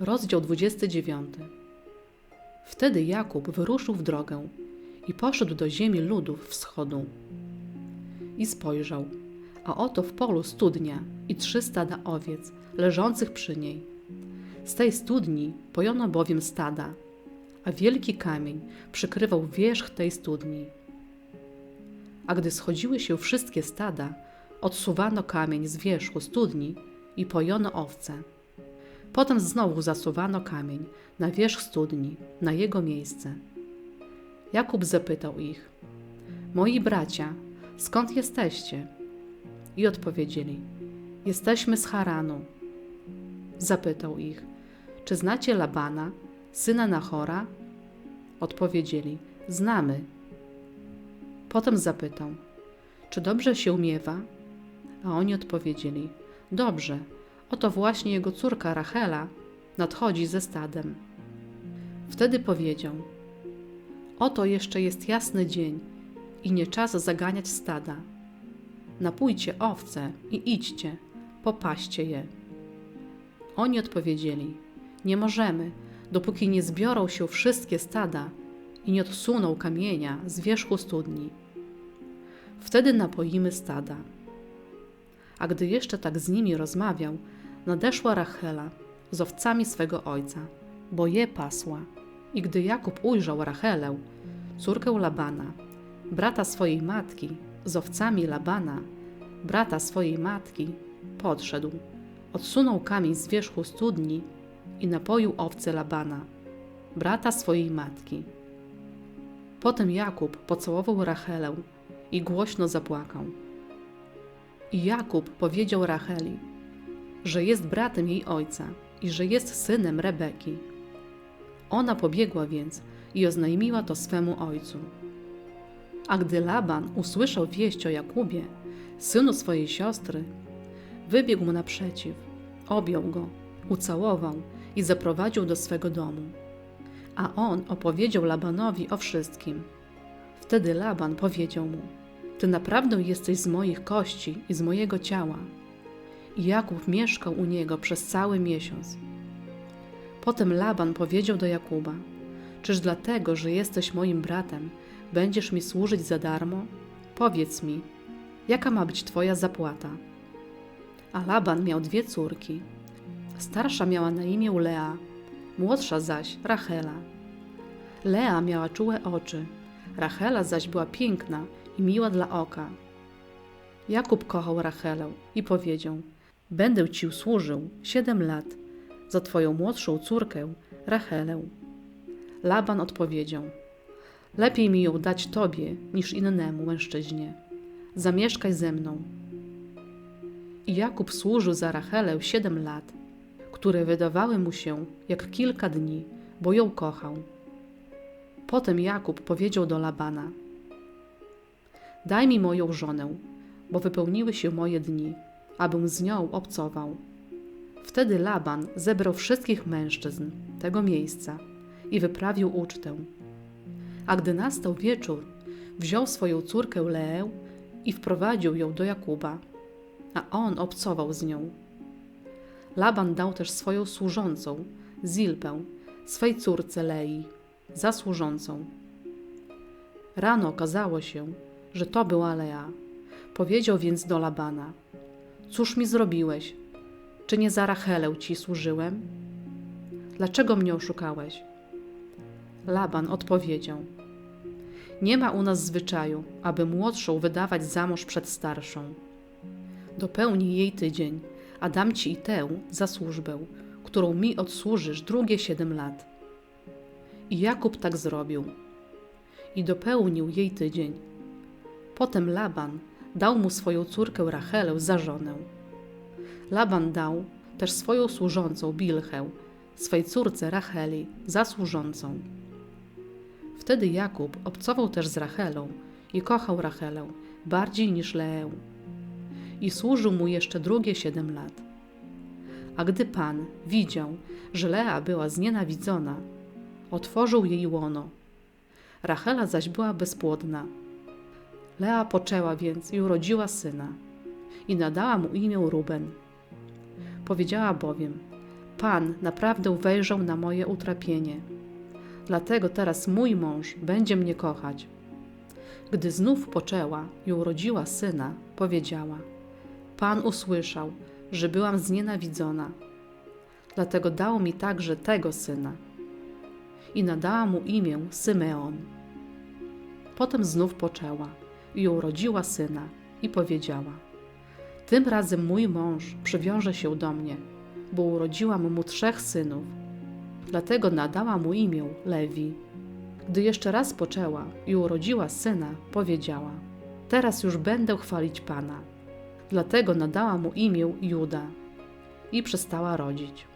Rozdział 29. Wtedy Jakub wyruszył w drogę i poszedł do ziemi ludów wschodu. I spojrzał, a oto w polu studnia i trzy stada owiec leżących przy niej. Z tej studni pojono bowiem stada, a wielki kamień przykrywał wierzch tej studni. A gdy schodziły się wszystkie stada, odsuwano kamień z wierzchu studni i pojono owce. Potem znowu zasuwano kamień na wierzch studni, na jego miejsce. Jakub zapytał ich: Moi bracia, skąd jesteście? I odpowiedzieli: Jesteśmy z Haranu. Zapytał ich: Czy znacie Labana, syna Nachora? Odpowiedzieli: Znamy. Potem zapytał: Czy dobrze się miewa? A oni odpowiedzieli: Dobrze, oto właśnie jego córka Rachela nadchodzi ze stadem. Wtedy powiedział: Oto jeszcze jest jasny dzień i nie czas zaganiać stada. Napójcie owce i idźcie, popaście je. Oni odpowiedzieli: Nie możemy, dopóki nie zbiorą się wszystkie stada i nie odsuną kamienia z wierzchu studni. Wtedy napoimy stada. A gdy jeszcze tak z nimi rozmawiał, nadeszła Rachela z owcami swego ojca, bo je pasła. I gdy Jakub ujrzał Rachelę, córkę Labana, brata swojej matki, z owcami Labana, brata swojej matki, podszedł, odsunął kamień z wierzchu studni i napoił owce Labana, brata swojej matki. Potem Jakub pocałował Rachelę i głośno zapłakał. I Jakub powiedział Racheli, że jest bratem jej ojca i że jest synem Rebeki. Ona pobiegła więc i oznajmiła to swemu ojcu. A gdy Laban usłyszał wieść o Jakubie, synu swojej siostry, wybiegł mu naprzeciw, objął go, ucałował i zaprowadził do swego domu. A on opowiedział Labanowi o wszystkim. Wtedy Laban powiedział mu: Ty naprawdę jesteś z moich kości i z mojego ciała. Jakub mieszkał u niego przez cały miesiąc. Potem Laban powiedział do Jakuba: Czyż dlatego, że jesteś moim bratem, będziesz mi służyć za darmo? Powiedz mi, jaka ma być twoja zapłata? A Laban miał dwie córki. Starsza miała na imię Lea, młodsza zaś Rachela. Lea miała czułe oczy, Rachela zaś była piękna i miła dla oka. Jakub kochał Rachelę i powiedział: Będę ci służył siedem lat za twoją młodszą córkę, Rachelę. Laban odpowiedział: Lepiej mi ją dać tobie niż innemu mężczyźnie. Zamieszkaj ze mną. I Jakub służył za Rachelę siedem lat, które wydawały mu się jak kilka dni, bo ją kochał. Potem Jakub powiedział do Labana: Daj mi moją żonę, bo wypełniły się moje dni, abym z nią obcował. Wtedy Laban zebrał wszystkich mężczyzn tego miejsca i wyprawił ucztę. A gdy nastał wieczór, wziął swoją córkę Leę i wprowadził ją do Jakuba, a on obcował z nią. Laban dał też swoją służącą, Zilpę, swej córce Lei, za służącą. Rano okazało się, że to była Lea. Powiedział więc do Labana: Cóż mi zrobiłeś? Czy nie za Rachelę ci służyłem? Dlaczego mnie oszukałeś? Laban odpowiedział: Nie ma u nas zwyczaju, aby młodszą wydawać za mąż przed starszą. Dopełnij jej tydzień, a dam ci i tę za służbę, którą mi odsłużysz drugie siedem lat. I Jakub tak zrobił. I dopełnił jej tydzień. Potem Laban dał mu swoją córkę Rachelę za żonę. Laban dał też swoją służącą Bilchę, swej córce Racheli, za służącą. Wtedy Jakub obcował też z Rachelą i kochał Rachelę bardziej niż Leę. I służył mu jeszcze drugie siedem lat. A gdy Pan widział, że Lea była znienawidzona, otworzył jej łono. Rachela zaś była bezpłodna. Lea poczęła więc i urodziła syna i nadała mu imię Ruben. Powiedziała bowiem: Pan naprawdę wejrzał na moje utrapienie. Dlatego teraz mój mąż będzie mnie kochać. Gdy znów poczęła i urodziła syna, powiedziała: Pan usłyszał, że byłam znienawidzona. Dlatego dał mi także tego syna. I nadała mu imię Symeon. Potem znów poczęła i urodziła syna i powiedziała: Tym razem mój mąż przywiąże się do mnie, bo urodziłam mu trzech synów. Dlatego nadała mu imię Lewi. Gdy jeszcze raz poczęła i urodziła syna, powiedziała: Teraz już będę chwalić Pana. Dlatego nadała mu imię Juda i przestała rodzić.